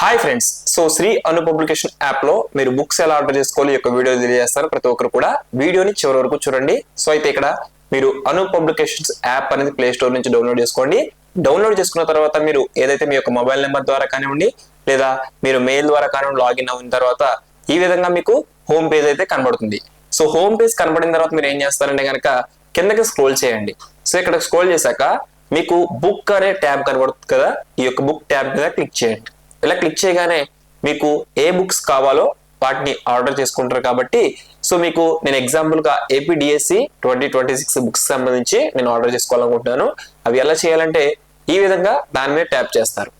Hi friends so Shri Anu publication యాప్లో మీరు books ఎలా ఆర్డర్ చేసుకోవాలి యొక్క వీడియో తెలియజేస్తారు. ప్రతి ఒక్కరు కూడా వీడియోని చివరి వరకు చూడండి. సో అయితే ఇక్కడ మీరు అను పబ్లికేషన్స్ యాప్ అనేది ప్లే స్టోర్ నుంచి డౌన్లోడ్ చేసుకోండి. డౌన్లోడ్ చేసుకున్న తర్వాత మీరు ఏదైతే మీ యొక్క మొబైల్ నెంబర్ ద్వారా కానివ్వండి లేదా మీరు మెయిల్ ద్వారా కానివ్వండి లాగిన్ అయిన తర్వాత ఈ విధంగా మీకు హోమ్ పేజ్ అయితే కనబడుతుంది. సో హోమ్ పేజ్ కనబడిన తర్వాత మీరు ఏం చేస్తారంటే కనుక కిందకి స్క్రోల్ చేయండి. సో ఇక్కడ స్క్రోల్ చేశాక మీకు బుక్ అనే ట్యాబ్ కనబడుతుంది కదా. ఈ యొక్క బుక్ ట్యాబ్ మీద క్లిక్ చేయండి. ఇలా క్లిక్ చేయగానే మీకు ఏ బుక్స్ కావాలో వాటిని ఆర్డర్ చేసుకుంటారు కాబట్టి సో మీకు నేను ఎగ్జాంపుల్గా APDSC twenty twenty six books సంబంధించి నేను ఆర్డర్ చేసుకోవాలనుకుంటున్నాను. అవి ఎలా చేయాలంటే ఈ విధంగా దాని మీద ట్యాప్ చేస్తారు.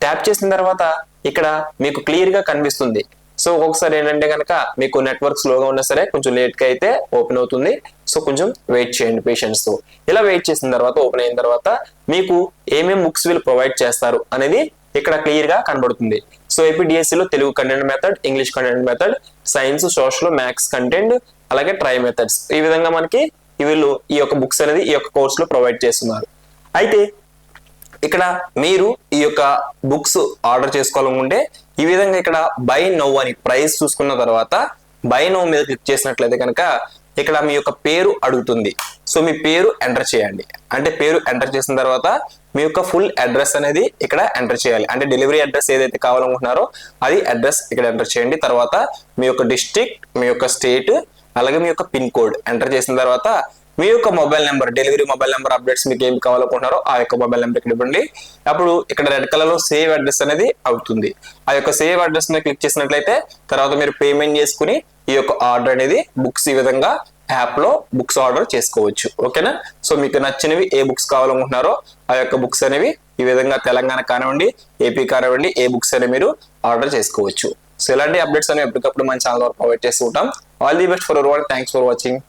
ట్యాప్ చేసిన తర్వాత ఇక్కడ మీకు క్లియర్గా కనిపిస్తుంది. సో ఒక్కొక్కసారి ఏంటంటే కనుక మీకు నెట్వర్క్ స్లోగా ఉన్నా సరే కొంచెం లేట్గా అయితే ఓపెన్ అవుతుంది. సో కొంచెం వెయిట్ చేయండి పేషెంట్స్ ఇలా వెయిట్ చేసిన తర్వాత ఓపెన్ అయిన తర్వాత మీకు ఏమేమి బుక్స్ వీళ్ళు ప్రొవైడ్ చేస్తారు అనేది ఇక్కడ క్లియర్గా కనబడుతుంది. సో ఏపీడిఎస్సి లో Telugu content method English content method science social maths content అలాగే ట్రై మెథడ్స్ ఈ విధంగా మనకి వీళ్ళు ఈ యొక్క బుక్స్ అనేది ఈ యొక్క కోర్స్లో ప్రొవైడ్ చేస్తున్నారు. అయితే ఇక్కడ మీరు ఈ యొక్క బుక్స్ ఆర్డర్ చేసుకోవాలనుకుంటే ఈ విధంగా ఇక్కడ బై నో అని ప్రైస్ చూసుకున్న తర్వాత బై నో మీద క్లిక్ చేసినట్లయితే కనుక ఇక్కడ మీ యొక్క పేరు అడుగుతుంది. సో మీ పేరు ఎంటర్ చేయండి. అంటే పేరు ఎంటర్ చేసిన తర్వాత మీ యొక్క ఫుల్ అడ్రస్ అనేది ఇక్కడ ఎంటర్ చేయాలి. అంటే డెలివరీ అడ్రస్ ఏదైతే కావాలనుకుంటున్నారో అది అడ్రస్ ఇక్కడ ఎంటర్ చేయండి. తర్వాత మీ యొక్క డిస్టిక్ మీ యొక్క స్టేట్ అలాగే మీ యొక్క పిన్ కోడ్ ఎంటర్ చేసిన తర్వాత మీ యొక్క mobile number delivery mobile number updates మీకు ఏమి కావాలనుకుంటున్నారో ఆ యొక్క మొబైల్ నెంబర్ ఇక్కడ ఇవ్వండి. అప్పుడు ఇక్కడ రెడ్ కలర్లో సేవ్ అడ్రస్ అనేది అవుతుంది. ఆ యొక్క సేవ్ అడ్రస్ మీద క్లిక్ చేసినట్లయితే తర్వాత మీరు పేమెంట్ చేసుకుని ఈ యొక్క ఆర్డర్ అనేది బుక్స్ ఈ విధంగా యాప్లో బుక్స్ ఆర్డర్ చేసుకోవచ్చు. ఓకేనా? సో మీకు నచ్చినవి ఏ బుక్స్ కావాలనుకుంటున్నారో ఆ యొక్క బుక్స్ అనేవి ఈ విధంగా తెలంగాణ కానివ్వండి ఏపీ కానివ్వండి ఏ బుక్స్ అనేవి మీరు ఆర్డర్ చేసుకోవచ్చు. సో ఇలాంటి అప్డేట్స్ అనేవి ఎప్పటికప్పుడు మన ఛానల్ ప్రొవైడ్ చేస్తూ ఉంటాం. All the best for one. Thanks for watching.